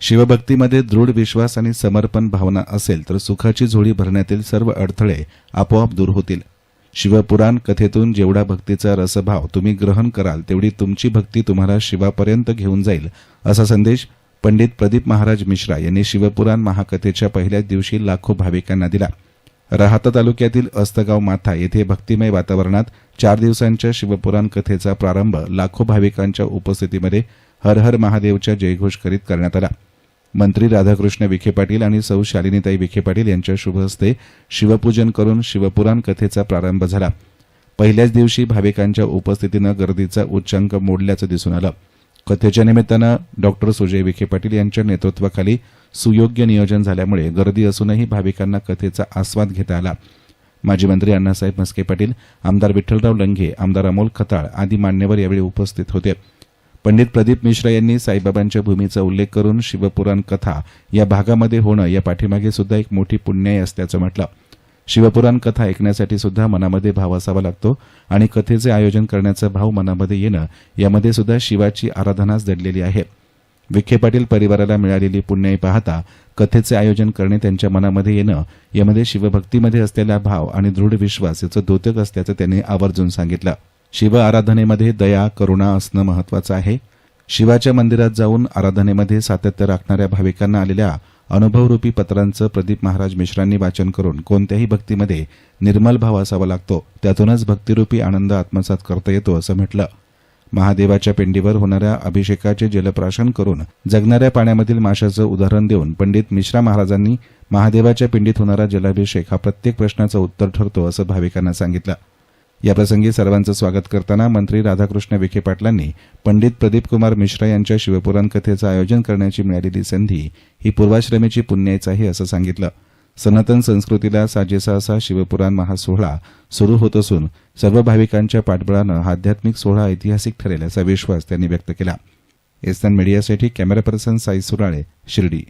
शिवभक्तीमध्ये दृढ विश्वास आणि समर्पण भावना असेल तर सुखाची झोळी भरण्यातील सर्व अडथळे आपोआप दूर होतील. शिवपुराण कथेतून जेवढा भक्तीचा रसभाव तुम्ही ग्रहण कराल तेवढी तुमची भक्ती तुम्हाला शिवापर्यंत घेऊन जाईल असा संदेश पंडित प्रदीप महाराज मिश्रा यांनी शिवपुराण महाकथेच्या पहिल्याच दिवशी लाखो भाविकांना दिला. राहता तालुक्यातील अस्तगाव माथा येथे भक्तिमय वातावरणात चार दिवसांच्या शिवपुराण कथेचा प्रारंभ लाखो भाविकांच्या उपस्थितीमध्ये हर हर महादेवच्या जयघोष करीत करण्यात आला. मंत्री राधाकृष्ण विखे पाटील आणि सौ शालिनीताई विखे पाटील यांच्या शुभ हस्ते शिवपूजन करून शिवपुराण कथेचा प्रारंभ झाला. पहिल्याच दिवशी भाविकांच्या उपस्थितीनं गर्दीचा उच्चांक मोडल्याचं दिसून आलं. कथेच्या निमित्तानं डॉक्टर सुजय विखे पाटील यांच्या नेतृत्वाखाली सुयोग्य नियोजन झाल्यामुळे गर्दी असूनही भाविकांना कथेचा आस्वाद घेता आला. माजी मंत्री अण्णासाहेब म्हस्के पाटील आमदार विठ्ठलराव लंघे आमदार अमोल खताळ आदी मान्यवर यावेळी उपस्थित होते. पंडित प्रदीप मिश्रा यांनी साईबाबांच्या भूमीचा उल्लेख करून शिवपुराण कथा या भागामध्ये होणं या पाठीमागे सुद्धा एक मोठी पुण्याई असल्याचं म्हटलं. शिवपुराण कथा ऐकण्यासाठी सुद्धा मनामध्ये भाव असावा लागतो आणि कथेचे आयोजन करण्याचा भाव मनामध्ये येणं यामध्ये सुद्धा शिवाची आराधनाच दडलेली आहे. विखे पाटील परिवाराला मिळालेली पुण्याई पाहता कथेचे आयोजन करणे त्यांच्या मनामध्ये येणं यामध्ये शिवभक्तीमध्ये असलेला भाव आणि दृढ विश्वास याचं द्योतक असल्याचं त्यांनी आवर्जून सांगितलं. शिव आराधनेमध्ये दया करुणा असणं महत्वाचं आहे. शिवाच्या मंदिरात जाऊन आराधनेमध्ये सातत्य राखणाऱ्या भाविकांना आलेल्या अनुभवरूपी पत्रांचं प्रदीप महाराज मिश्रांनी वाचन करून कोणत्याही भक्तीमध्ये निर्मल भाव असावा लागतो त्यातूनच भक्तिरूपी आनंद आत्मसात करता येतो असं म्हटलं. महादेवाच्या पिंडीवर होणाऱ्या अभिषेकाचे जलप्राशन करून जगणाऱ्या पाण्यामधील माशाचं उदाहरण देऊन पंडित मिश्रा महाराजांनी महादेवाच्या पिंडीत होणारा जलाभिषेक हा प्रत्येक प्रश्नाचं उत्तर ठरतो असं भाविकांना सांगितलं. याप्रसंगी सर्वांचं स्वागत करताना मंत्री राधाकृष्ण विखे पाटलांनी पंडित प्रदीप कुमार मिश्रा यांच्या शिवपुराण कथेचं आयोजन करण्याची मिळालेली संधी ही पूर्वाश्रमीची पुण्याईच आहे असं सांगितलं. सनातन संस्कृतीला साजेसा असा शिवपुराण महासोहळा सुरू होत असून सर्व भाविकांच्या पाठबळानं हा आध्यात्मिक सोहळा ऐतिहासिक ठरेल असा विश्वास त्यांनी व्यक्त केला. एसन मीडियासाठी कॅमेरा पर्सन साई सुराळे शिर्डी.